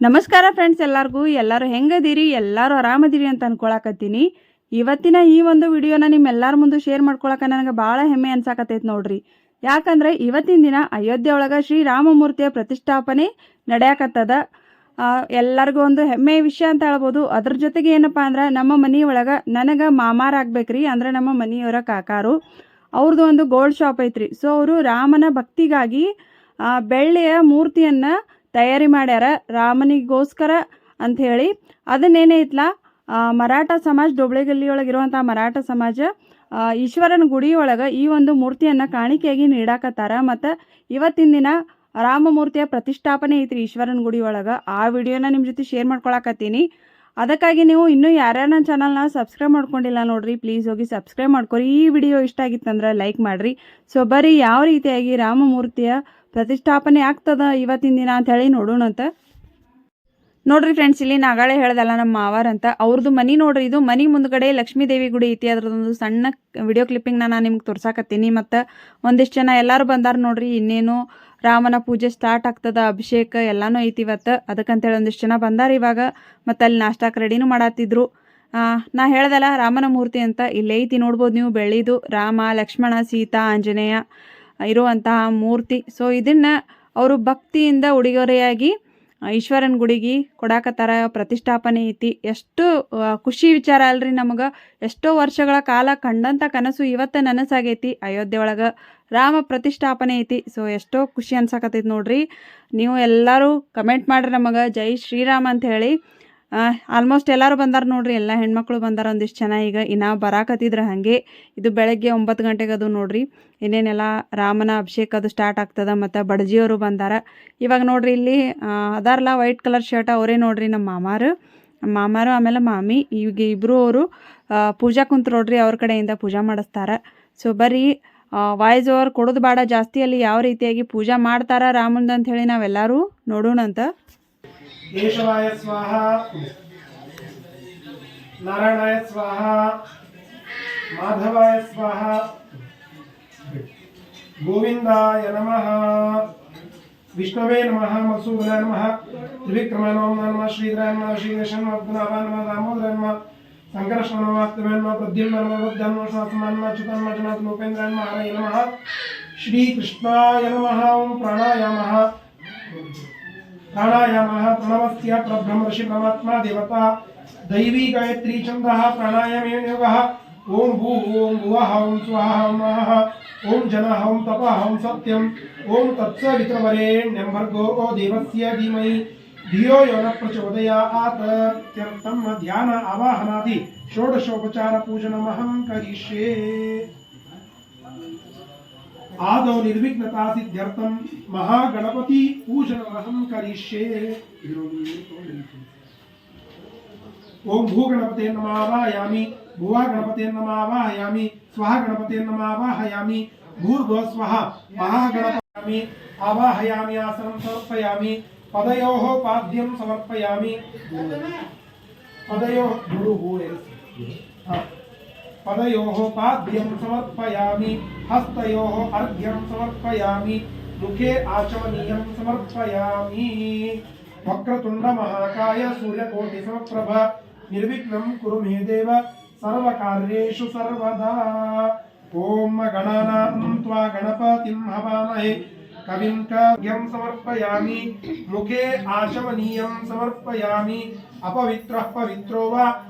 ನಮಸ್ಕಾರ ಫ್ರೆಂಡ್ಸ್ ಎಲ್ಲರಿಗೂ. ಎಲ್ಲರೂ ಹೆಂಗದಿರಿ? ಎಲ್ಲರೂ ಆರಾಮದಿರಿ ಅಂತ ಅನ್ಕೊಳಕತ್ತೀನಿ. ಇವತ್ತಿನ ಈ ಒಂದು ವಿಡಿಯೋನ ನಿಮ್ಮೆಲ್ಲರ ಮುಂದೆ ಶೇರ್ ಮಾಡ್ಕೊಳಕ ನನಗೆ ಭಾಳ ಹೆಮ್ಮೆ ಅನ್ಸಾಕತ್ತೈತೆ ನೋಡ್ರಿ. ಯಾಕಂದ್ರೆ ಇವತ್ತಿನ ದಿನ ಅಯೋಧ್ಯೆ ಒಳಗೆ ಶ್ರೀರಾಮಮೂರ್ತಿಯ ಪ್ರತಿಷ್ಠಾಪನೆ ನಡೆಯಕತ್ತದ. ಎಲ್ಲರಿಗೂ ಒಂದು ಹೆಮ್ಮೆಯ ವಿಷಯ ಅಂತ ಹೇಳ್ಬೋದು. ಅದ್ರ ಜೊತೆಗೆ ಏನಪ್ಪ ಅಂದ್ರೆ ನಮ್ಮ ಮನೆಯೊಳಗೆ ನನಗೆ ಮಾಮಾರ ಆಗ್ಬೇಕ್ರಿ. ಅಂದ್ರೆ ನಮ್ಮ ಮನೆಯವರ ಕಾಕಾರು. ಅವ್ರದ್ದು ಒಂದು ಗೋಲ್ಡ್ ಶಾಪ್ ಐತ್ರಿ. ಸೊ ಅವರು ರಾಮನ ಭಕ್ತಿಗಾಗಿ ಬೆಳ್ಳಿಯ ಮೂರ್ತಿಯನ್ನು ತಯಾರಿ ಮಾಡ್ಯಾರ ರಾಮನಿಗೋಸ್ಕರ ಅಂಥೇಳಿ. ಅದನ್ನೇನೈತ್ಲ? ಮರಾಠ ಸಮಾಜ ಡೊಬ್ಳೆಗಲ್ಲಿ ಒಳಗಿರುವಂಥ ಮರಾಠ ಸಮಾಜ ಈಶ್ವರನ ಗುಡಿ ಒಳಗೆ ಈ ಒಂದು ಮೂರ್ತಿಯನ್ನು ಕಾಣಿಕೆಯಾಗಿ ನೀಡಾಕತ್ತಾರ. ಮತ್ತು ಇವತ್ತಿನ ದಿನ ರಾಮಮೂರ್ತಿಯ ಪ್ರತಿಷ್ಠಾಪನೆ ಐತ್ರಿ ಈಶ್ವರನ ಗುಡಿ ಒಳಗೆ ಆ ವಿಡಿಯೋನ ನಿಮ್ಮ ಜೊತೆ ಶೇರ್ ಮಾಡ್ಕೊಳಕತ್ತೀನಿ. ಅದಕ್ಕಾಗಿ ನೀವು ಇನ್ನೂ ಯಾರ್ಯಾರ ಚಾನಲ್ನ ಸಬ್ಸ್ಕ್ರೈಬ್ ಮಾಡ್ಕೊಂಡಿಲ್ಲ ನೋಡ್ರಿ ಪ್ಲೀಸ್ ಹೋಗಿ ಸಬ್ಸ್ಕ್ರೈಬ್ ಮಾಡ್ಕೊರಿ. ಈ ವಿಡಿಯೋ ಇಷ್ಟ ಆಗಿತ್ತಂದ್ರೆ ಲೈಕ್ ಮಾಡಿರಿ. ಸೊ, ಬರೀ ಯಾವ ರೀತಿಯಾಗಿ ರಾಮಮೂರ್ತಿಯ ಪ್ರತಿಷ್ಠಾಪನೆ ಆಗ್ತದ ಇವತ್ತಿನ ದಿನ ಅಂತ ಹೇಳಿ ನೋಡೋಣಂತ ನೋಡ್ರಿ ಫ್ರೆಂಡ್ಸ್ ಇಲ್ಲಿ ನಾಗಾಳೆ ಹೇಳ್ದಲ್ಲ ನಮ್ಮ ಮಾವಾರ ಅಂತ. ಅವ್ರದ್ದು ಮನಿ ನೋಡ್ರಿ ಇದು ಮನಿ ಮುಂದ್ಗಡೆ ಲಕ್ಷ್ಮೀ ದೇವಿ ಗುಡಿ ಐತಿ. ಅದ್ರದ್ದೊಂದು ಸಣ್ಣ ವಿಡಿಯೋ ಕ್ಲಿಪ್ಪಿಂಗ್ನ ನಾನು ನಿಮ್ಗೆ ತೋರ್ಸಾಕತ್ತೀನಿ. ಮತ್ತು ಒಂದಿಷ್ಟು ಜನ ಎಲ್ಲರೂ ಬಂದಾರ ನೋಡ್ರಿ ಇನ್ನೇನು ರಾಮನ ಪೂಜೆ ಸ್ಟಾರ್ಟ್ ಆಗ್ತದ ಅಭಿಷೇಕ ಎಲ್ಲನೂ ಐತಿ ಇವತ್ತು. ಅದಕ್ಕಂತೇಳಿ ಒಂದಿಷ್ಟು ಜನ ಬಂದಾರ ಇವಾಗ. ಮತ್ತು ಅಲ್ಲಿ ನಾಷ್ಟಾಕ್ ರೆಡಿನೂ ಮಾಡತ್ತಿದ್ರು ಆ, ನಾ ಹೇಳ್ದಲ್ಲ ರಾಮನ ಮೂರ್ತಿ ಅಂತ. ಇಲ್ಲಿ ಐತಿ ನೋಡ್ಬೋದು ನೀವು ಬೆಳ್ಳಿದು ರಾಮ ಲಕ್ಷ್ಮಣ ಸೀತಾ ಆಂಜನೇಯ. ಇರುವಂತಹ ಮೂರ್ತಿ. ಸೊ ಇದನ್ನು ಅವರು ಭಕ್ತಿಯಿಂದ ಉಡುಗೊರೆಯಾಗಿ ಈಶ್ವರನ ಗುಡಿಗೆ ಕೊಡಾಕತ್ತಾರ ಪ್ರತಿಷ್ಠಾಪನೆ ಐತಿ. ಎಷ್ಟು ಖುಷಿ ವಿಚಾರ ಅಲ್ರಿ ನಮಗೆ. ಎಷ್ಟೋ ವರ್ಷಗಳ ಕಾಲ ಕಂಡಂಥ ಕನಸು ಇವತ್ತು ನನಸಾಗೈತಿ. ಅಯೋಧ್ಯೆ ಒಳಗೆ ರಾಮ ಪ್ರತಿಷ್ಠಾಪನೆ ಐತಿ. ಸೊ ಎಷ್ಟೋ ಖುಷಿ ಅನ್ಸಕತ್ತೈತಿ ನೋಡ್ರಿ. ನೀವು ಎಲ್ಲರೂ ಕಮೆಂಟ್ ಮಾಡಿರಿ ನಮಗೆ. ಜೈ ಶ್ರೀರಾಮ್ ಅಂತ ಹೇಳಿ. ಆಲ್ಮೋಸ್ಟ್ ಎಲ್ಲರೂ ಬಂದಾರ ನೋಡ್ರಿ, ಎಲ್ಲ ಹೆಣ್ಮಕ್ಳು ಬಂದಾರ ಒಂದಿಷ್ಟು ಜನ. ಈಗ ಇನ್ನ ಬರಾಕತ್ತಿದ್ರೆ ಹಾಗೆ, ಇದು ಬೆಳಗ್ಗೆ ಒಂಬತ್ತು ಗಂಟೆಗೆ ಅದು ನೋಡ್ರಿ. ಇನ್ನೇನೆಲ್ಲ ರಾಮನ ಅಭಿಷೇಕ ಅದು ಸ್ಟಾರ್ಟ್ ಆಗ್ತದ ಮತ್ತು ಬಡಜಿಯವರು ಬಂದಾರ. ಇವಾಗ ನೋಡ್ರಿ ಇಲ್ಲಿ ಅದಾರಲ್ಲ ವೈಟ್ ಕಲರ್ ಶರ್ಟ್ ಅವರೇ ನೋಡ್ರಿ ನಮ್ಮ ಮಾಮಾರು. ನಮ್ಮ ಮಾಮಾರು ಆಮೇಲೆ ಮಾಮಿ ಈಗ ಇಬ್ಬರು ಅವರು ಪೂಜಾ ಕುಂತು ನೋಡ್ರಿ ಅವ್ರ ಕಡೆಯಿಂದ ಪೂಜಾ ಮಾಡಿಸ್ತಾರೆ. ಸೊ ಬರೀ ವಾಯ್ಸ್ ಓವರ್ ಕೊಡೋದು ಬೇಡ ಜಾಸ್ತಿ ಅಲ್ಲಿ ಯಾವ ರೀತಿಯಾಗಿ ಪೂಜಾ ಮಾಡ್ತಾರ ಅಂತ ಹೇಳಿ ನಾವೆಲ್ಲರೂ ನೋಡೋಣಂತ. కేశవాయ స్వాహ నారాయణాయ స్వాహ మాధవాయ స్వాహ గోవిందాయ నమ విష్ణవే నమ మసూదాయ నమ త్రివిక్రమాయ నమ నమ శ్రీధరాయ నమ శ్రీదేశ నమ గుణావాయ నమ దామోదరాయ నమ సంకర్షణ నమ వాస్తవాయ నమ ప్రద్యుమ్న జనాథ ఉపేంద్రాయ హరయ నమ శ్రీకృష్ణాయ నమ ఓం ప్రాణాయామ ప్రాణాయామ ప్రణవస్య పరబ్రహ్మ ఋషి పరమాత్మా దేవత దైవీ గాయత్రీ ఛంద ప్రాణాయామే యోగ ఓం భూ ఓం భువః ఓం స్వాహ ఓం ఓం జనః ఓం తపః ఓం సత్యం ఓం తత్సవితవరేణ్యం భర్గో ఓ దేవస్య ధీమహి ధియో యో న ప్రచోదయాత్ ధ్యాన ఆవాహనాది షోడశోపచార పూజనమహం కరిష్యే आदौ निर्विघ्नता सिद्ध्यर्थं महागणपति पूजनमहं करिष्ये। ओम भूगणपते नमावायामि भुवा गणपते नमावाहयामि स्वाहा गणपते नमावाहयामि भूर्भुवः स्वः महागणपयामि आवाहयामि, आसनं समर्पयामि, पदयोः पाद्यं समर्पयामि। पदयोः गुरुः। పదయో పాద్యం సమర్పయామి హస్తయో అర్ఘ్యం సమర్పయామి ముఖే ఆచమనీయం సమర్పయామి వక్రతుండ మహాకాయ సూర్యకోటి సమప్రభ నిర్విఘ్నం కురు మే దేవ సర్వకార్యేషు సర్వదా ఓం గణానాం త్వా గణపతిం హవామహే కవిం కావ్యం సమర్పయామి ముఖే ఆచమనీయం సమర్పయామి అపవిత్రః పవిత్రో వా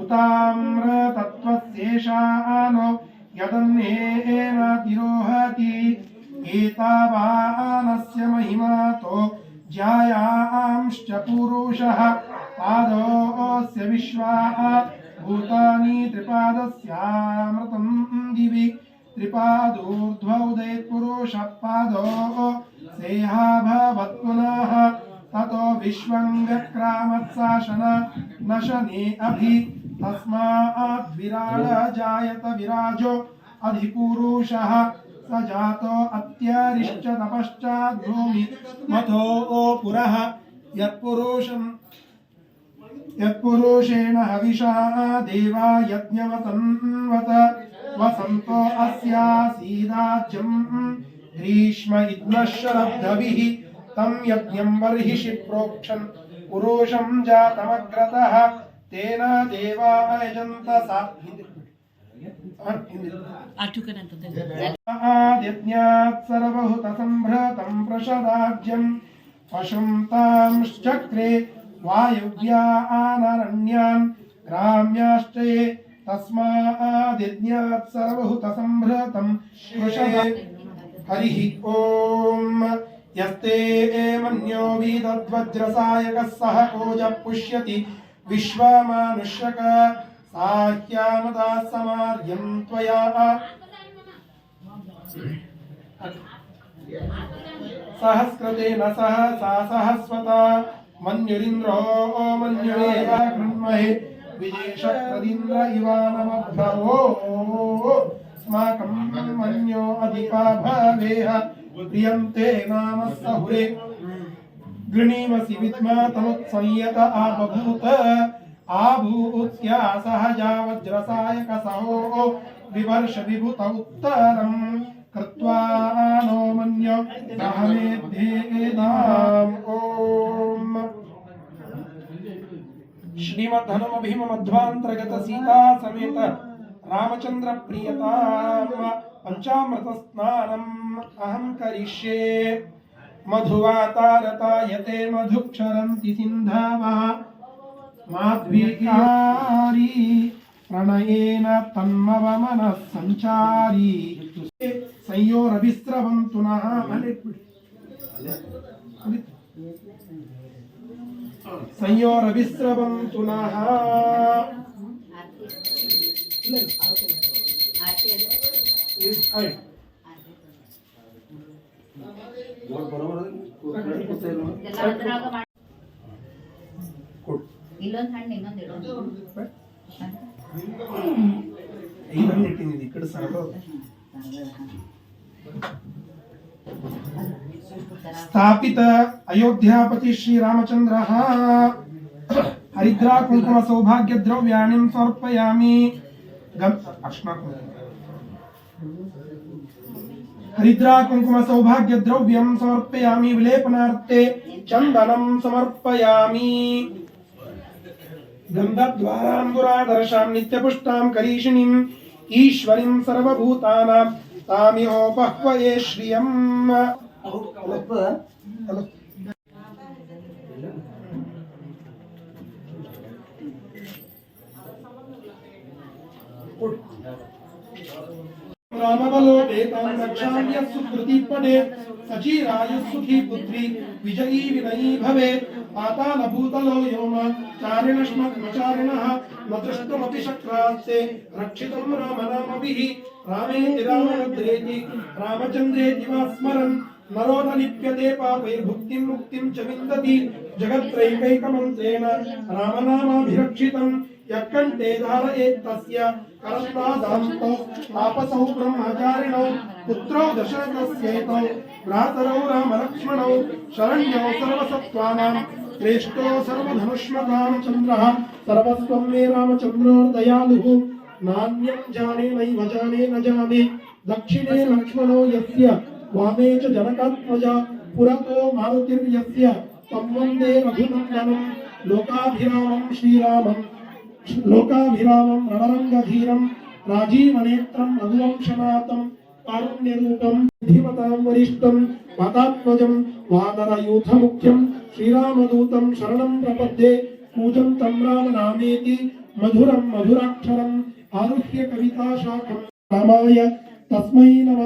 उताम्रतत्त्वस्येषानो यदन्येन तिरोहति एतावानस्य महिमातो ज्यायांश्च पुरुषः पादोऽस्य विश्वा भूतानि त्रिपादस्यामृतं दिवि त्रिपादोर्ध्वौदयत्पुरुषः पादो सेहा भवत् पुनः ततो विश्वङ्गक्रमः शन न अभि तस्माद्विराड जायत विराजो अधिपुरुषः स जातो अत्यरिश्च तपश्चाद्भूमि मथो पुरः यत्पुरुषम् यत्पुरुषेण हविषा देवा यज्ञवतन्वत वसन्तो अस्यासीदाज्यम् ग्रीष्म इद्मशरब्धभिः तं यज्ञं बर्हिषि प्रोक्षन् पुरुषं जातमग्रतः తేన దేవాయజంత ఆదిత్యాత్ సర్వహుత సంభ్రతం ప్రసరాజ్యం పశుంతాంశ్చక్రే వాయువ్యా ఆనరణ్యాన్ గ్రామ్యాశ్చే తస్మాదిజ్ఞాత్ సర్వహుత సంభృతం హరి ఓం యస్తే మన్యో వీదద్వజ్రసాయక సహ కోజ పుష్యతి विश्वमानुष्यक साह्यामदा समार्यं त्वया सहस्रतेन सह सा सहस्वता मन्युरिन्द्रो मन्युरेव कृण्महे विजेशप्रदिन्द्र इवानमभ्रवो अस्माकं मन्यो अधिपा भवेह प्रियन्ते नाम सहुरे गृणीमसि विद्मा तमुत्संयत आबभूत आभूत्या सहजा वज्रसायकसहो विवर्ष विभुत उत्तरम् कृत्वा नो मन्य सहमेध्येनाम् ॐ श्रीमद्धनुमभीमध्वान्तर्गत सीता समेत रामचन्द्र प्रियताम् पञ्चामृत स्नानम् अहं करिष्ये मधुवातारतायते मधुक्षरन्ति सिन्धावः माध्वीकारी प्रणयेन तन्मवमनः सञ्चारी संयोरभिस्रवन्तु नः संयोरभिस्रवन्तु नः Thank you. ಇನ್ನೊಂದು ಇಡೋದು ಐದನ್ನು ಇಟ್ಟಿದ್ದೀನಿ ಈ ಕಡೆ ಸರ್ವ ಸ್ಥಾಪಿತ ಅಯೋಧ್ಯಾಪತಿ ಶ್ರೀರಾಮಚಂದ್ರ ಹರಿದ್ರಾ ಕುಂಕುಮ ಸೌಭಾಗ್ಯ ದ್ರವ್ಯಾಣಿಂ ಸಮರ್ಪಯಾಮಿ ಗಂ हरिद्रा कुंकुम सौभाग्य द्रव्यम समर्पयामी विलेपनार्थे चंदनम समर्पयामि गंधद्वारांगुरादर्शां नित्यपुष्टां करीषिणीम् ईश्वरीं सर्वभूतानां तामिहोपह्वये श्रियम् रामबलोटे तां रक्षाम्यस्तु कृतिपटे सचिरायुस्सुखी पुत्री विजयी विनयी भवेत् पातालभूतलो यो मा चारिणश्मचारिणः न द्रष्टुमपि शक्रास्ते रक्षितं रामनामभिः रामेति रामभद्रेति रामचन्द्रेति वा स्मरन् नरो न लिप्यते पापैर्भुक्तिं मुक्तिं च विन्दति जगत्रैकैकमन्त्रेण रामनामाभिरक्षितं यत्कण्ठे धारयेत् तस्य करत्नादान्तौ तापसौ ब्रह्मचारिणौ, पुत्रौ दशरथस्यैतौ, भ्रातरौ रामलक्ष्मणौ, शरण्यौ सर्वसत्त्वानां श्रेष्ठो सर्वधनुष्मतां चन्द्रः, सर्वस्वं मे रामचन्द्रो दयालुः नान्यं जाने नैव जाने न जाने, दक्षिणे लक्ष्मणो यस्य, वामे च जनकात्मजा, पुरतो मारुतिर्यस्य, तं वंदे रघुनन्दनं, लोकाभिरामं श्रीरामम्। లోకాభిరామం రణరంగధీరం రాజీవనేత్రం రఘువంశనాథం కారుణ్యరూపం ధిమతాం వరిష్టం మతాత్మజం వానరయూథముఖ్యం శ్రీరామదూతం శరణం ప్రపద్యే పూజం తం రామనామేతి మధురం మధురాక్షరం ఆరుహ్య కవితాశాఖం రామాయ తస్మై నమ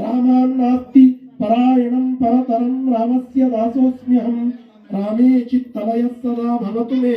రామాన్నాస్తి పరాయణం పరతరం రామస్య దాసోస్మ్యహం రామే చిత్తలయ సదా భవతు మే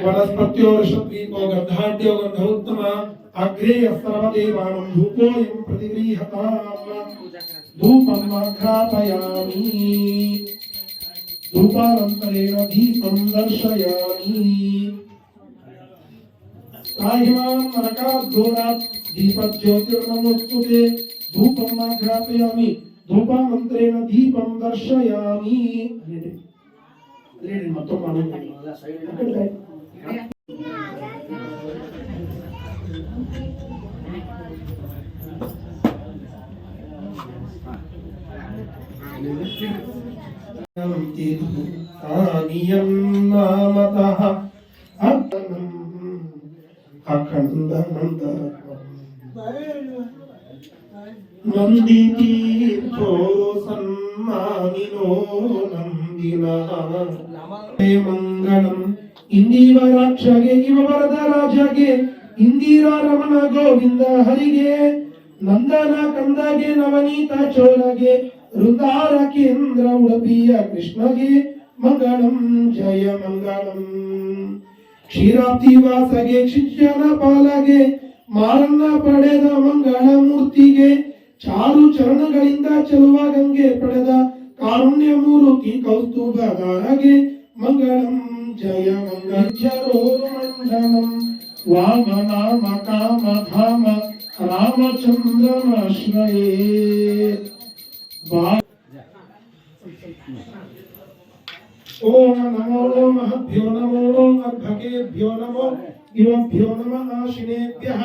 वनस्पत्योषु दीपो गन्धाढ्यो गन्धोत्तम अग्रेयः सर्वदेवानं धूपोऽयं प्रतिगृह्यताम् धूपम् आघ्रापयामि धूपानन्तरेण दीपं दर्शयामि काह्यमां नरकाद्घोरात् दीपज्योतिर्नमोत्सुते धूपम् आघ्रापयामि ధూపామంత్రేణ దీపం దర్శయామి మొత్తం మనం కానీయం నామత నందితో సన్మానినో నందిన. మంగళం ಸನ್ಮಾನಿನೋ ರಾಕ್ಷಗೆ ಇವ ವರದ ರಾಜಗೆ, ಇಂದಿರಾ ರಮಣ ಗೋವಿಂದ ಹರಿಗೆ, ನಂದನ ಕಂದಗೆ ನವನೀತ ಚೋಳಗೆ, ವೃಂದಾರ ಕೇಂದ್ರ ಉಡಪಿಯ ಕೃಷ್ಣಗೆ, ಮಂಗಳಂ ಜಯ ಮಂಗಳಂ. ಕ್ಷೀರಾಬ್ಧಿ ವಾಸಗೆ ಶಿಷ್ಯನ ಪಾಲಗೆ, ಮಾರನ್ನ ಪಡೆದ ಮಂಗಳ ಮೂರ್ತಿಗೆ, ಚಾರು ಚರಣಗಳಿಂದ ಚಲುವ ಗಂಗೆ ಪಡೆದ ಕಾರುಣ್ಯ ಮೂರುತಿ ಕೌಸ್ತುಭಗಾರಗೆ ಮಂಗಳಂ जय मङ्गलरोमण्डलम् वामनाम कामधाम रामचन्द्रमाश्रये ॐ नमो महभ्यो नमो अर्भकेभ्यो नमो इवभ्यो नम आशिनेभ्यः।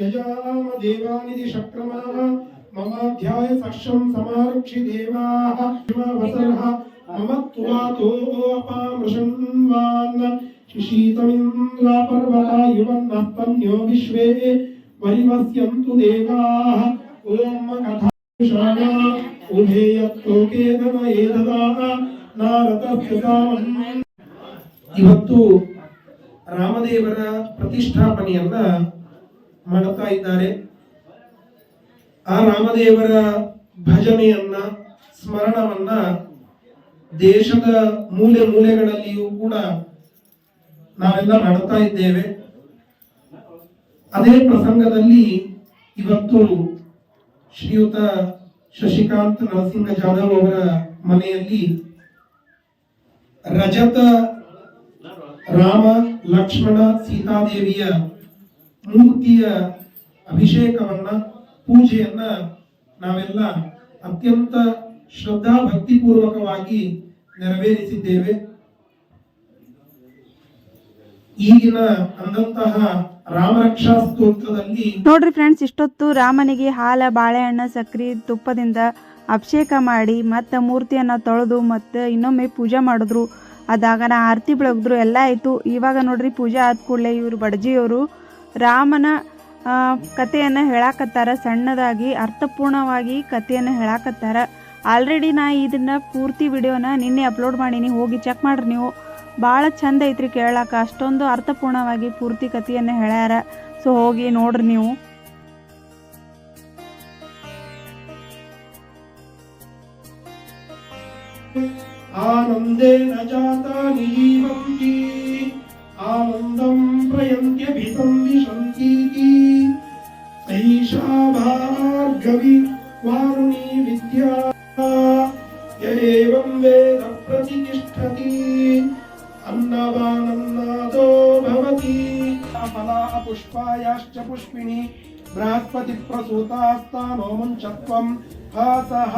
यजाम देवानिधि शक्रमाः ममाध्याय सक्षं समारक्षि देवाः शिववसरः। ಅಪಾಮೃಷನ್ವಾನ್ ಶಿಶೀತಮಿಂದ್ರಾಪರ್ವತ ಯುವನ್ನಃ ಪನ್ಯೋ ವಿಶ್ವೇ ಪರಿವಸ್ಯಂತು ದೇವಾಃ ಓಂ ಕಥಾ ಶಾಣ ಉಭೇಯತ್ಲೋಕೆ ನಮ ಏದದಾಹ ನಾರದ ಇವತ್ತು ರಾಮದೇವರ ಪ್ರತಿಷ್ಠಾಪನೆಯನ್ನ ಮಾಡುತ್ತಾ ಇದ್ದಾರೆ. ಆ ರಾಮದೇವರ ಭಜನೆಯನ್ನ, ಸ್ಮರಣವನ್ನ ದೇಶದ ಮೂಲೆ ಮೂಲೆಗಳಲ್ಲಿಯೂ ಕೂಡ ನಾವೆಲ್ಲ ಮಾಡುತ್ತಾ ಇದ್ದೇವೆ. ಅದೇ ಪ್ರಸಂಗದಲ್ಲಿ ಇವತ್ತು ಶ್ರೀಯುತ ಶಶಿಕಾಂತ್ ನರಸಿಂಹ ಜಾಧವ್ ಅವರ ಮನೆಯಲ್ಲಿ ರಜತ, ರಾಮ, ಲಕ್ಷ್ಮಣ, ಸೀತಾದೇವಿಯ ಮೂರ್ತಿಯ ಅಭಿಷೇಕವನ್ನ, ಪೂಜೆಯನ್ನ ನಾವೆಲ್ಲ ಅತ್ಯಂತ ಶ್ರದ್ಧಾ ಭಕ್ತಿಪೂರ್ವಕವಾಗಿ ನೆರವೇರಿಸಿದ್ದೇವೆ. ಈಗಿನ ಅಂದಂತಹ ರಾಮರಕ್ಷಾ ಸ್ತೋತ್ರದಲ್ಲಿ ನೋಡ್ರಿ ಫ್ರೆಂಡ್ಸ್ ಇಷ್ಟೊತ್ತು ರಾಮನಿಗೆ ಹಾಲ, ಬಾಳೆಹಣ್ಣು, ಸಕ್ರಿ, ತುಪ್ಪದಿಂದ ಅಭಿಷೇಕ ಮಾಡಿ ಮತ್ತೆ ಮೂರ್ತಿಯನ್ನು ತೊಳೆದು ಮತ್ತೆ ಇನ್ನೊಮ್ಮೆ ಪೂಜೆ ಮಾಡಿದ್ರು. ಅದಾಗನ ಆರತಿ ಬೆಳಗಿದ್ರು, ಎಲ್ಲ ಆಯಿತು. ಇವಾಗ ನೋಡ್ರಿ ಪೂಜೆ ಆದ ಕೂಡಲೇ ಇವರು ಬಡ್ಜಿಯವರು. ರಾಮನ ಕಥೆಯನ್ನು ಹೇಳಾಕತ್ತಾರ, ಸಣ್ಣದಾಗಿ, ಅರ್ಥಪೂರ್ಣವಾಗಿ ಕಥೆಯನ್ನು ಹೇಳಾಕತ್ತಾರ. ಆಲ್ರೆಡಿ ನಾ ಇದನ್ನ ಪೂರ್ತಿ ವಿಡಿಯೋನ ನಿನ್ನೆ ಅಪ್ಲೋಡ್ ಮಾಡೀನಿ, ಹೋಗಿ ಚೆಕ್ ಮಾಡ್ರಿ ನೀವು. ಭಾಳ ಚಂದ ಐತ್ರಿ ಕೇಳಾಕ, ಅಷ್ಟೊಂದು ಅರ್ಥಪೂರ್ಣವಾಗಿ ಪೂರ್ತಿ ಕಥೆಯನ್ನು ಹೇಳ್ಯಾರ. ಸೊ ಹೋಗಿ ನೋಡ್ರಿ ನೀವು. ಜೀವಂತಿ ಆನಂದಂ ಪ್ರಯಂತ್ಯ ಭಾರ್ಗವಿ ವಾರುಣಿ ವಿದ್ಯಾ ఏం వేద ప్రతిష్టతి అన్నవానన్నాదో భవతి ఫలా పుష్పాయాశ్చ పుష్పిణి బృహస్పతి ప్రసూతాస్తానో ముంచత్వం హాసః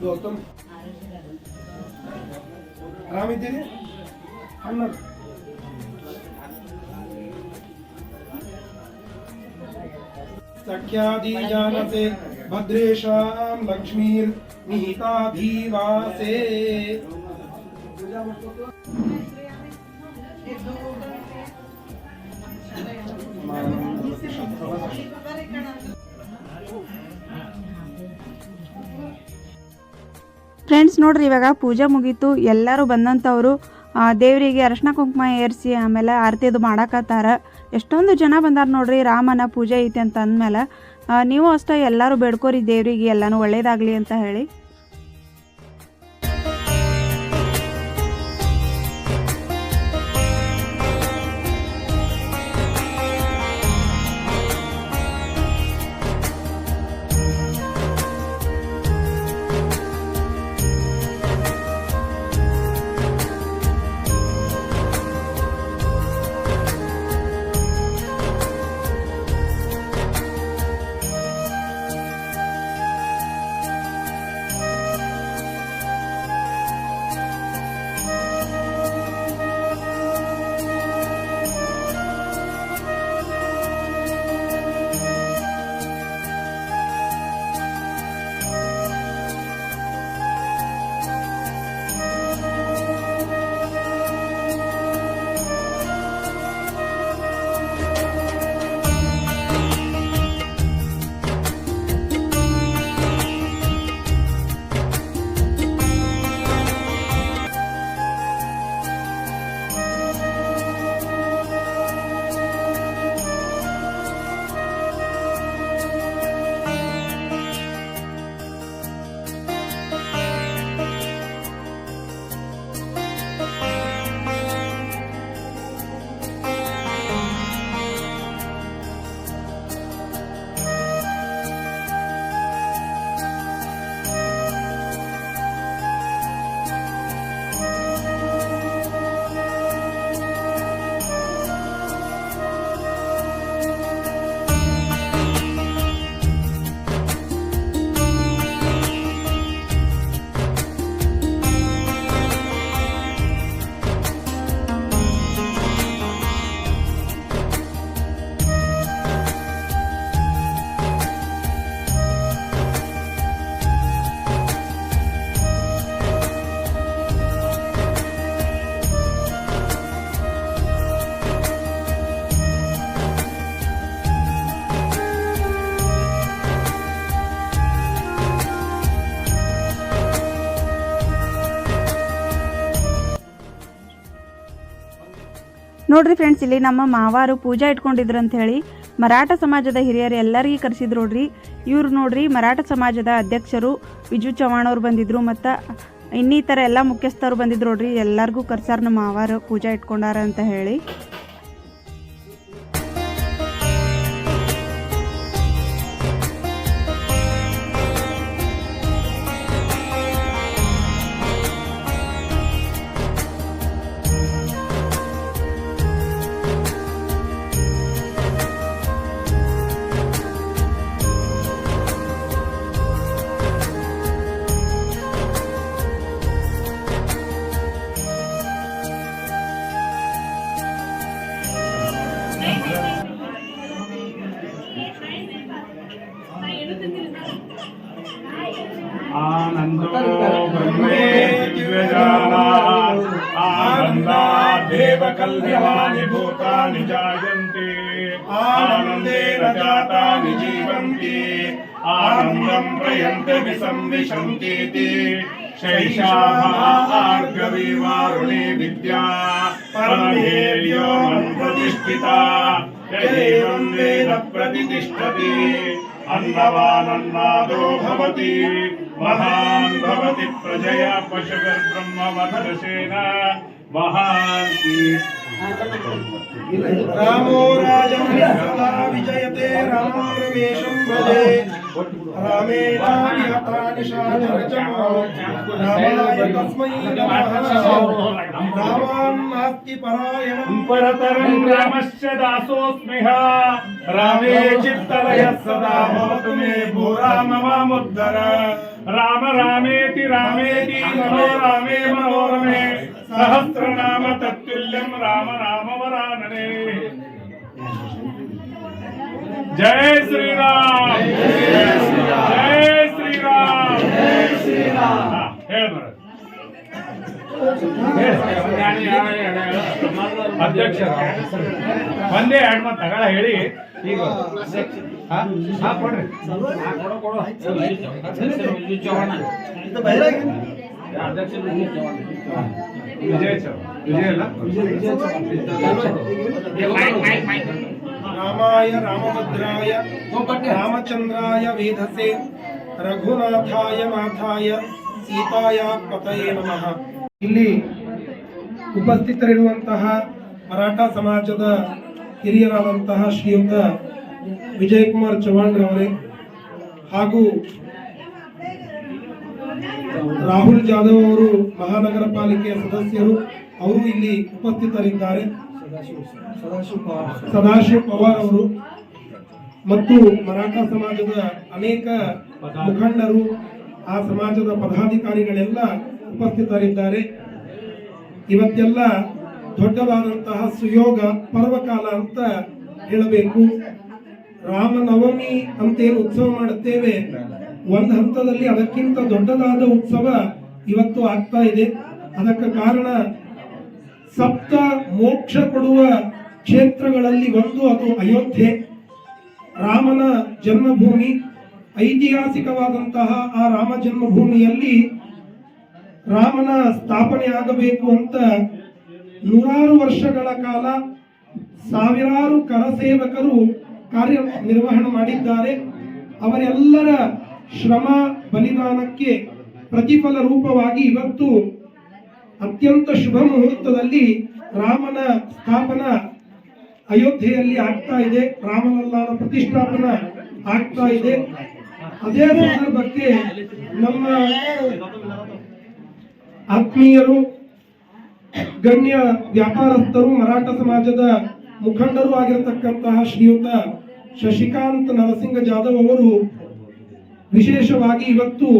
గౌతమ్ రామిద్దరి అన్నారు सख्याधीजानसे भद्रेशां लक्ष्मीर्निहिताधीवासे ಫ್ರೆಂಡ್ಸ್ ನೋಡ್ರಿ, ಇವಾಗ ಪೂಜೆ ಮುಗೀತು. ಎಲ್ಲರೂ ಬಂದಂಥವ್ರು ದೇವರಿಗೆ ಅರಶಿನ ಕುಂಕುಮ ಏರಿಸಿ ಆಮೇಲೆ ಆರತಿ ಇದು ಮಾಡಾಕತ್ತಾರ. ಎಷ್ಟೊಂದು ಜನ ಬಂದಾರ ನೋಡ್ರಿ, ರಾಮನ ಪೂಜೆ ಐತೆ ಅಂತ ಅಂದಮೇಲೆ ನೀವು ಅಷ್ಟೇ ಎಲ್ಲರೂ ಬೇಡ್ಕೋರಿ ದೇವರಿಗೆ ಎಲ್ಲನೂ ಒಳ್ಳೇದಾಗಲಿ ಅಂತ ಹೇಳಿ. ನೋಡ್ರಿ ಫ್ರೆಂಡ್ಸ್ ಇಲ್ಲಿ ನಮ್ಮ ಮಾವಾರು ಪೂಜಾ ಇಟ್ಕೊಂಡಿದ್ರು ಅಂತ ಹೇಳಿ ಮರಾಠ ಸಮಾಜದ ಹಿರಿಯರು ಎಲ್ಲರಿಗೂ ಕರೆಸಿದ್ರು ನೋಡ್ರಿ. ಇವ್ರು ನೋಡ್ರಿ, ಮರಾಠ ಸಮಾಜದ ಅಧ್ಯಕ್ಷರು ವಿಜು ಚವಾಣ್ ಅವ್ರು ಬಂದಿದ್ರು ಮತ್ತು ಇನ್ನಿತರ ಎಲ್ಲ ಮುಖ್ಯಸ್ಥರು ಬಂದಿದ್ರು ನೋಡ್ರಿ. ಎಲ್ಲರಿಗೂ ಕರ್ಸಾರ ನಮ್ಮ ಮಾವಾರು ಪೂಜಾ ಇಟ್ಕೊಂಡಾರ ಅಂತ ಹೇಳಿ. यदेवं वेद प्रतिष्ठति अन्नवानन्नादो भवति महान् भवति प्रजया पशुभिर्ब्रह्मवर्धसेन महान्ति रामो राजमणि सदा विजयते नमः। परतरं रामस्य दासोऽस्म्यः। रामे चित्तलयः सदा भवतु मे भो राम मामुद्धर राम रामेति रामेति मनोरामे मनोरमे तत्तुल्यं राम राम। సహస్రనామ తత్తుల్యం రామ జయ శ్రీరామ్ జయ శ్రీరామ్ ಅಧ್ಯಕ್ಷ ಒಂದೇ ಎರಡು ಮಾತು ತಗಳ ಹೇಳಿ ಈಗ ಕೊಡ್ರಿ ಅಧ್ಯಕ್ಷ ವಿಜಯ ವಿಜಯ ಅಲ್ಲ? ರಾಮಾಯ ರಾಮಭದ್ರಾಯ ರಾಮಚಂದ್ರಾಯ ವೇಧಸೆ ರಘುನಾಥಾಯ ನಾಥಾಯ ಸೀತಾಯ ಪತಯೇ ನಮಃ. ಇಲ್ಲಿ ಉಪಸ್ಥಿತರಿರುವಂತಹ ಮರಾಠ ಸಮಾಜದ ಹಿರಿಯರಾದಂತಹ ಶ್ರೀಯುತ ವಿಜಯಕುಮಾರ್ ಚವ್ಹಾಣ್ ರವರೇ ಹಾಗೂ ರಾಹುಲ್ ಜಾಧವ್ ಅವರು ಮಹಾನಗರ ಪಾಲಿಕೆಯ ಸದಸ್ಯರು, ಅವರು ಇಲ್ಲಿ ಉಪಸ್ಥಿತರಿದ್ದಾರೆ. ಸದಾಶಿವ ಪವಾರ್ ಅವರು ಮತ್ತು ಮರಾಠ ಸಮಾಜದ ಅನೇಕ ಮುಖಂಡರು, ಆ ಸಮಾಜದ ಪದಾಧಿಕಾರಿಗಳೆಲ್ಲ ಉಪಸ್ಥಿತರಿದ್ದಾರೆ. ಇವತ್ತೆಲ್ಲ ದೊಡ್ಡದಾದಂತಹ ಸುಯೋಗ, ಪರ್ವಕಾಲ ಅಂತ ಹೇಳಬೇಕು. ರಾಮನವಮಿ ಅಂತೇನು ಉತ್ಸವ ಮಾಡುತ್ತೇವೆ ಒಂದು ಹಂತದಲ್ಲಿ ಅದಕ್ಕಿಂತ ದೊಡ್ಡದಾದ ಉತ್ಸವ ಇವತ್ತು ಆಗ್ತಾ ಇದೆ. ಅದಕ್ಕೆ ಕಾರಣ ಸಪ್ತ ಮೋಕ್ಷ ಕೊಡುವ ಕ್ಷೇತ್ರಗಳಲ್ಲಿ ಒಂದು ಅದು ಅಯೋಧ್ಯೆ. ರಾಮನ ಜನ್ಮಭೂಮಿ, ಐತಿಹಾಸಿಕವಾದಂತಹ ಆ ರಾಮ ಜನ್ಮಭೂಮಿಯಲ್ಲಿ ರಾಮನ ಸ್ಥಾಪನೆ ಆಗಬೇಕು ಅಂತ ನೂರಾರು ವರ್ಷಗಳ ಕಾಲ ಸಾವಿರಾರು ಕರಸೇವಕರು ಕಾರ್ಯ ನಿರ್ವಹಣೆ ಮಾಡಿದ್ದಾರೆ. ಅವರೆಲ್ಲರ ಶ್ರಮ ಬಲಿದಾನಕ್ಕೆ ಪ್ರತಿಫಲ ರೂಪವಾಗಿ ಇವತ್ತು ಅತ್ಯಂತ ಶುಭ ಮುಹೂರ್ತದಲ್ಲಿ ರಾಮನ ಸ್ಥಾಪನ ಅಯೋಧ್ಯೆಯಲ್ಲಿ ಆಗ್ತಾ ಇದೆ. ರಾಮಲಲ್ಲಾನ ಪ್ರತಿಷ್ಠಾಪನ ಆಗ್ತಾ ಇದೆ. ಅದೇ ಸಂದರ್ಭಕ್ಕೆ ನಮ್ಮ ಆತ್ಮೀಯರು, ಗಣ್ಯ ವ್ಯಾಪಾರಸ್ಥರು, ಮರಾಠ ಸಮಾಜದ ಮುಖಂಡರು ಆಗಿರತಕ್ಕಂತಹ ಶ್ರೀಯುತ ಶಶಿಕಾಂತ್ ನರಸಿಂಗ ಜಾಧವ್ ಅವರು ವಿಶೇಷವಾಗಿ ಇವತ್ತು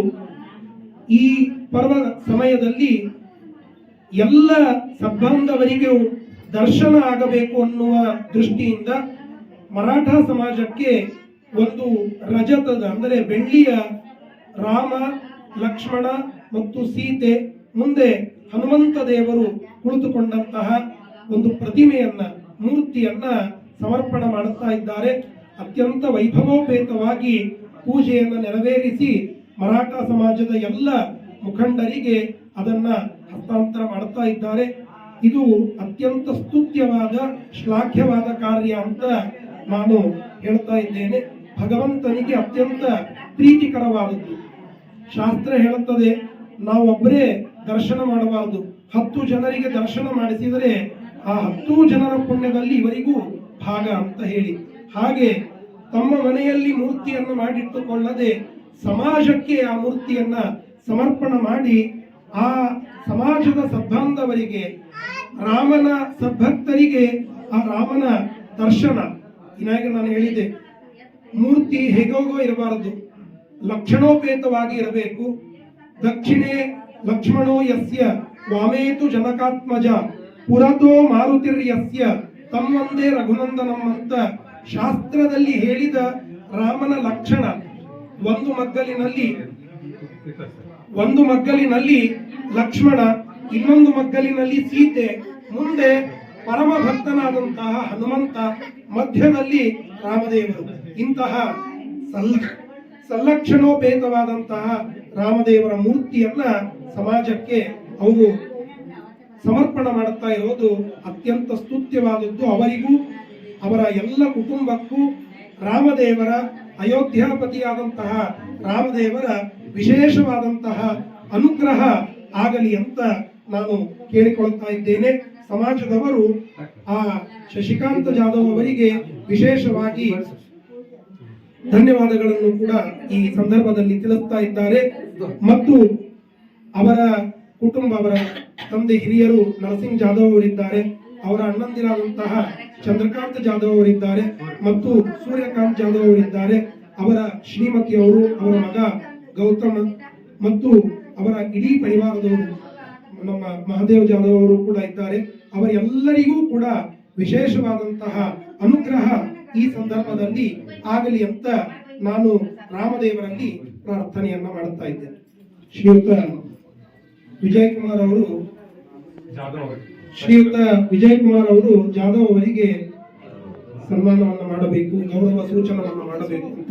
ಈ ಪರ್ವ ಸಮಯದಲ್ಲಿ ಎಲ್ಲ ಸಂಬಂಧವರಿಗೆ ದರ್ಶನ ಆಗಬೇಕು ಅನ್ನುವ ದೃಷ್ಟಿಯಿಂದ ಮರಾಠ ಸಮಾಜಕ್ಕೆ ಒಂದು ರಜತದ, ಅಂದರೆ ಬೆಳ್ಳಿಯ ರಾಮ, ಲಕ್ಷ್ಮಣ ಮತ್ತು ಸೀತೆ ಮುಂದೆ ಹನುಮಂತ ದೇವರು ಕುಳಿತುಕೊಂಡಂತಹ ಒಂದು ಪ್ರತಿಮೆಯನ್ನ, ಮೂರ್ತಿಯನ್ನ ಸಮರ್ಪಣ ಮಾಡುತ್ತಾ ಇದ್ದಾರೆ. ಅತ್ಯಂತ ವೈಭವೋಪೇತವಾಗಿ ಪೂಜೆಯನ್ನು ನೆರವೇರಿಸಿ ಮರಾಠ ಸಮಾಜದ ಎಲ್ಲ ಮುಖಂಡರಿಗೆ ಅದನ್ನ ಹಸ್ತಾಂತರ ಮಾಡ್ತಾ ಇದ್ದಾರೆ. ಇದು ಅತ್ಯಂತ ಸ್ತುತ್ಯವಾದ, ಶ್ಲಾಘ್ಯವಾದ ಕಾರ್ಯ ಅಂತ ನಾನು ಹೇಳ್ತಾ ಇದ್ದೇನೆ. ಭಗವಂತನಿಗೆ ಅತ್ಯಂತ ಪ್ರೀತಿಕರವಾದದ್ದು. ಶಾಸ್ತ್ರ ಹೇಳುತ್ತದೆ ನಾವೊಬ್ಬರೇ ದರ್ಶನ ಮಾಡಬಾರದು. ಹತ್ತು ಜನರಿಗೆ ದರ್ಶನ ಮಾಡಿಸಿದರೆ ಆ ಹತ್ತು ಜನರ ಪುಣ್ಯದಲ್ಲಿ ಇವರಿಗೂ ಭಾಗ ಅಂತ ಹೇಳಿ. ಹಾಗೆ ತಮ್ಮ ಮನೆಯಲ್ಲಿ ಮೂರ್ತಿಯನ್ನು ಮಾಡಿಟ್ಟುಕೊಳ್ಳದೆ ಸಮಾಜಕ್ಕೆ ಆ ಮೂರ್ತಿಯನ್ನ ಸಮರ್ಪಣ ಮಾಡಿ ಆ ಸಮಾಜದ ಸದ್ಬಾಂಧವರಿಗೆ ರಾಮನ ಸದ್ಭಕ್ತರಿಗೆ ಆ ರಾಮನ ದರ್ಶನ. ಇನ್ನಾಗ ನಾನು ಹೇಳಿದೆ, ಮೂರ್ತಿ ಹೇಗೋಗೋ ಇರಬಾರದು. ಲಕ್ಷಣೋಪೇತವಾಗಿ ಇರಬೇಕು. ದಕ್ಷಿಣೆ ಲಕ್ಷ್ಮಣೋ ಯಸ್ಯ ವಾಮೇತು ಜನಕಾತ್ಮಜ. ಪುರತೋ ಮಾರುತಿರ್ಯಸ್ಯ. ತಮ್ಮಂದೇ ರಘುನಂದನಂ ಅಂತ ಶಾಸ್ತ್ರದಲ್ಲಿ ಹೇಳಿದ ರಾಮನ ಲಕ್ಷಣ ಒಂದು ಮಗ್ಗಲಿನಲ್ಲಿ ಒಂದು ಮಗ್ಗಲಿನಲ್ಲಿ ಲಕ್ಷ್ಮಣ, ಇನ್ನೊಂದು ಮಗ್ಗಲಿನಲ್ಲಿ ಸೀತೆ, ಮುಂದೆ ಪರಮ ಭಕ್ತನಾದಂತಹ ಹನುಮಂತ, ಮಧ್ಯದಲ್ಲಿ ರಾಮದೇವರು. ಇಂತಹ ಸಲ್ಲ ಸಲ್ಲಕ್ಷಣೋಪೇತವಾದಂತಹ ರಾಮದೇವರ ಮೂರ್ತಿಯನ್ನ ಸಮಾಜಕ್ಕೆ ಅವರು ಸಮರ್ಪಣ ಮಾಡುತ್ತಾ ಇರೋದು ಅತ್ಯಂತ ಸ್ತುತ್ಯವಾದದ್ದು. ಅವರಿಗೂ ಅವರ ಎಲ್ಲ ಕುಟುಂಬಕ್ಕೂ ರಾಮದೇವರ ಅಯೋಧ್ಯಾಪತಿಯಾದಂತಹ ರಾಮದೇವರ ವಿಶೇಷವಾದಂತಹ ಅನುಗ್ರಹ ಆಗಲಿ ಅಂತ ನಾನು ಕೇಳಿಕೊಳ್ಳುತ್ತಾ ಇದ್ದೇನೆ. ಸಮಾಜದವರು ಆ ಶಶಿಕಾಂತ ಜಾಧವ್ ಅವರಿಗೆ ವಿಶೇಷವಾಗಿ ಧನ್ಯವಾದಗಳನ್ನು ಕೂಡ ಈ ಸಂದರ್ಭದಲ್ಲಿ ತಿಳಿಸ್ತಾ ಇದ್ದಾರೆ. ಮತ್ತು ಅವರ ಕುಟುಂಬ, ಅವರ ತಂದೆ ಹಿರಿಯರು ನರಸಿಂಗ್ ಜಾಧವ್ ಅವರಿದ್ದಾರೆ. ಅವರ ಅಣ್ಣಂದಿರಾದಂತಹ ಚಂದ್ರಕಾಂತ್ ಜಾಧವ್ ಅವರಿದ್ದಾರೆ ಮತ್ತು ಸೂರ್ಯಕಾಂತ್ ಜಾಧವ್ ಅವರಿದ್ದಾರೆ. ಅವರ ಶ್ರೀಮತಿ ಅವರು, ಅವರ ಮಗ ಗೌತಮ್ ಮತ್ತು ಅವರ ಇಡೀ ಪರಿವಾರದವರು, ನಮ್ಮ ಮಹಾದೇವ್ ಜಾಧವ್ ಅವರು ಕೂಡ ಇದ್ದಾರೆ. ಅವರೆಲ್ಲರಿಗೂ ಕೂಡ ವಿಶೇಷವಾದಂತಹ ಅನುಗ್ರಹ ಈ ಸಂದರ್ಭದಲ್ಲಿ ಆಗಲಿ ಅಂತ ನಾನು ರಾಮದೇವರಲ್ಲಿ ಪ್ರಾರ್ಥನೆಯನ್ನ ಮಾಡುತ್ತಾ ಇದ್ದೇನೆ. ಶ್ರೀಯುತ ವಿಜಯ್ ಕುಮಾರ್ ಅವರು ಜಾಧವ್ ಅವರು. ಶ್ರೀಯುತ ವಿಜಯ್ ಕುಮಾರ್ ಅವರು ಜಾಧವ್ ಅವರಿಗೆ ಸನ್ಮಾನವನ್ನು ಮಾಡಬೇಕು ಗೌರವ ಸೂಚನವನ್ನು ಮಾಡಬೇಕು ಅಂತ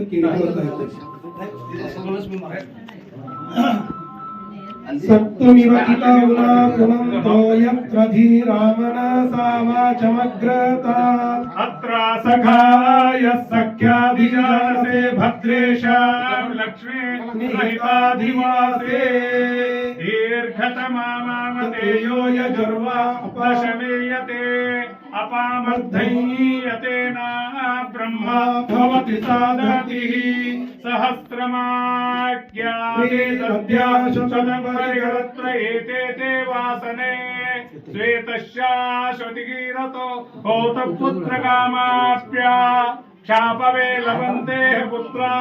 ಸಖಾಯ ಇದ್ದೇವೆ ಭದ್ರೇಶ ಲಕ್ಷ್ಮೀ मामावतेयो यजुर्वा उपशमेयते अपामर्धयते ना ब्रह्मा भवति सादतिः सहस्रमाज्ञाशतपरिगरत्र एते ते वासने श्वेतशाश्वतिकीरतो होतपुत्रकामाप्या शापवे लभन्ते पुत्रा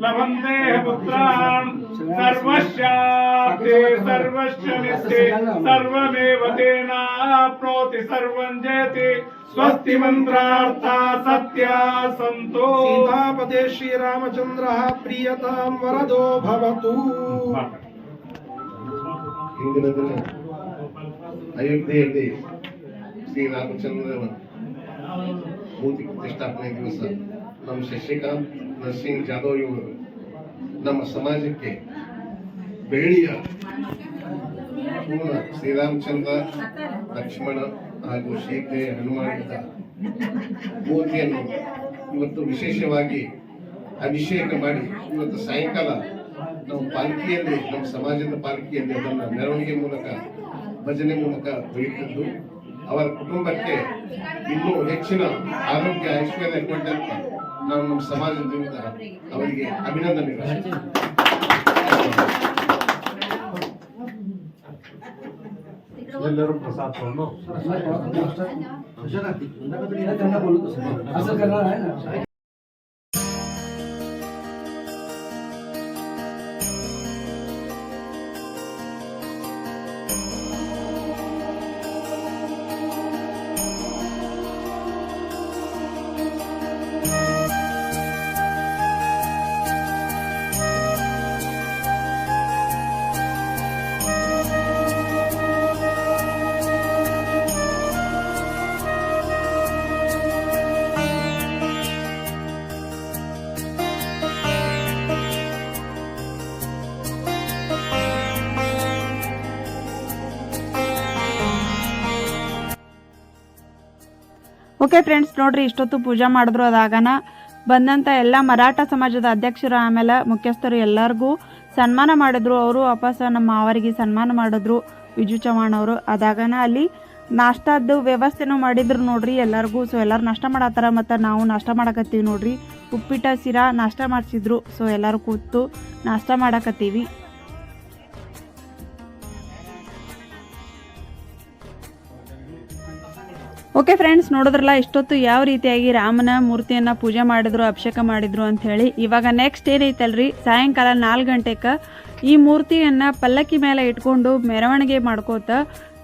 लभन्ते पुत्रान् सर्वस्याप्ते सर्वस्य सर्वमेव तेनाप्नोति सर्वं जयति। स्वस्ति मन्त्रार्था सत्या सन्तो। सीतापते श्रीरामचन्द्रः प्रियतां वरदो भवतु। अयोध्ये श्रीरामचन्द्र। ಮೂರ್ತಿ ಪ್ರತಿಷ್ಠಾಪನೆ ದಿವಸ. ನಮ್ಮ ಶಶಿಕಾಂತ್, ನರಸಿಂಗ್ ಜಾಧವ್ ಇವರು ನಮ್ಮ ಸಮಾಜಕ್ಕೆ ಬೆಳ್ಳಿಯ ಪೂರ್ಣ ಶ್ರೀರಾಮಚಂದ್ರ, ಲಕ್ಷ್ಮಣ ಹಾಗೂ ಸೀತೆ ಹನುಮಾನಿತ ಮೂರ್ತಿಯನ್ನು ಇವತ್ತು ವಿಶೇಷವಾಗಿ ಅಭಿಷೇಕ ಮಾಡಿ ಇವತ್ತು ಸಾಯಂಕಾಲ ನಾವು ಪಾಲಿಕೆಯಲ್ಲಿ, ನಮ್ಮ ಸಮಾಜದ ಪಾಲಿಕೆಯಲ್ಲಿ ಅದನ್ನು ಮೆರವಣಿಗೆ ಮೂಲಕ ಭಜನೆ ಮೂಲಕ ಒಯ್ಯುತ್ತಿದ್ದು ಅವರ ಕುಟುಂಬಕ್ಕೆ ಇನ್ನೂ ಹೆಚ್ಚಿನ ಆರೋಗ್ಯ ಐಶ್ವರ್ಯ ಕೊಟ್ಟಂತ ನಾವು ನಮ್ಮ ಸಮಾಜದಿಂದ ಅವರಿಗೆ ಅಭಿನಂದನೆಗಳು ಎಲ್ಲರೂ ಪ್ರಸಾದ ತಗೊಂಡು ಓಕೆ ಫ್ರೆಂಡ್ಸ್, ನೋಡ್ರಿ, ಇಷ್ಟೊತ್ತು ಪೂಜಾ ಮಾಡಿದ್ರು ಅದಾಗನ. ಬಂದಂಥ ಎಲ್ಲ ಮರಾಠ ಸಮಾಜದ ಅಧ್ಯಕ್ಷರು, ಆಮೇಲೆ ಮುಖ್ಯಸ್ಥರು ಎಲ್ಲರಿಗೂ ಸನ್ಮಾನ ಮಾಡಿದ್ರು. ಅವರು ವಾಪಸ್ ನಮ್ಮ ಮಾವರಿಗೆ ಸನ್ಮಾನ ಮಾಡಿದ್ರು, ವಿಜು ಚವ್ಹಾಣ್ ಅವರು. ಅದಾಗನ ಅಲ್ಲಿ ನಾಷ್ಟಾದ್ದು ವ್ಯವಸ್ಥೆನೂ ಮಾಡಿದ್ರು ನೋಡ್ರಿ ಎಲ್ಲರಿಗೂ. ಸೊ ಎಲ್ಲರೂ ನಾಷ್ಟ ಮಾಡತ್ತಾರ ಮತ್ತು ನಾವು ನಾಷ್ಟ ಮಾಡಕತ್ತೀವಿ ನೋಡ್ರಿ. ಉಪ್ಪಿಟ್ಟ ಸಿರಾ ನಾಷ್ಟ ಮಾಡಿಸಿದ್ರು. ಸೊ ಎಲ್ಲರೂ ಕೂತು ನಾಷ್ಟ ಮಾಡಕತ್ತೀವಿ. ಓಕೆ ಫ್ರೆಂಡ್ಸ್, ನೋಡಿದ್ರಲ್ಲ, ಇಷ್ಟೊತ್ತು ಯಾವ ರೀತಿಯಾಗಿ ರಾಮನ ಮೂರ್ತಿಯನ್ನು ಪೂಜೆ ಮಾಡಿದ್ರು, ಅಭಿಷೇಕ ಮಾಡಿದ್ರು ಅಂತ ಹೇಳಿ, ಇವಾಗ ನೆಕ್ಸ್ಟ್ ಏನೈತಲ್ರಿ ಸಾಯಂಕಾಲ ನಾಲ್ಕು ಗಂಟೆಗೆ ಈ ಮೂರ್ತಿಯನ್ನು ಪಲ್ಲಕ್ಕಿ ಮೇಲೆ ಇಟ್ಕೊಂಡು ಮೆರವಣಿಗೆ ಮಾಡ್ಕೋತ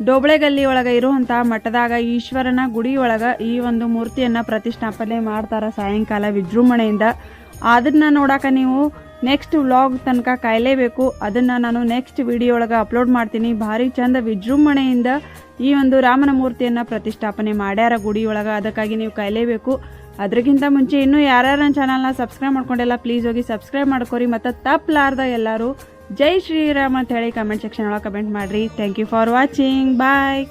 ಡೊಬಳೆಗಲ್ಲಿ ಒಳಗೆ ಇರುವಂಥ ಮಠದಾಗ ಈಶ್ವರನ ಗುಡಿ ಒಳಗೆ ಈ ಒಂದು ಮೂರ್ತಿಯನ್ನು ಪ್ರತಿಷ್ಠಾಪನೆ ಮಾಡ್ತಾರೆ ಸಾಯಂಕಾಲ ವಿಜೃಂಭಣೆಯಿಂದ. ಅದನ್ನು ನೋಡಾಕ ನೀವು ನೆಕ್ಸ್ಟ್ ವ್ಲಾಗ್ ತನಕ ಕಾಯಲೇಬೇಕು. ಅದನ್ನು ನಾನು ನೆಕ್ಸ್ಟ್ ವಿಡಿಯೋ ಒಳಗೆ ಅಪ್ಲೋಡ್ ಮಾಡ್ತೀನಿ. ಭಾರಿ ಚಂದ ವಿಜೃಂಭಣೆಯಿಂದ ಈ ಒಂದು ರಾಮನ ಮೂರ್ತಿಯನ್ನು ಪ್ರತಿಷ್ಠಾಪನೆ ಮಾಡ್ಯಾರ ಗುಡಿ ಒಳಗೆ ಅದಕ್ಕಾಗಿ ನೀವು ಕಾಯಲೇಬೇಕು. ಅದಕ್ಕಿಂತ ಮುಂಚೆ ಇನ್ನೂ ಯಾರ್ಯಾರ ನನ್ನ ಚಾನಲ್ನ ಸಬ್ಸ್ಕ್ರೈಬ್ ಮಾಡ್ಕೊಂಡಿಲ್ಲ ಪ್ಲೀಸ್ ಹೋಗಿ ಸಬ್ಸ್ಕ್ರೈಬ್ ಮಾಡ್ಕೊರಿ. ಮತ್ತು ತಪ್ಪಲಾರ್ದ ಎಲ್ಲರೂ, ಜೈ ಶ್ರೀರಾಮ್ ಅಂತ ಹೇಳಿ ಕಮೆಂಟ್ ಸೆಕ್ಷನ್ ಒಳಗೆ ಕಮೆಂಟ್ ಮಾಡಿರಿ. Thank you for watching bye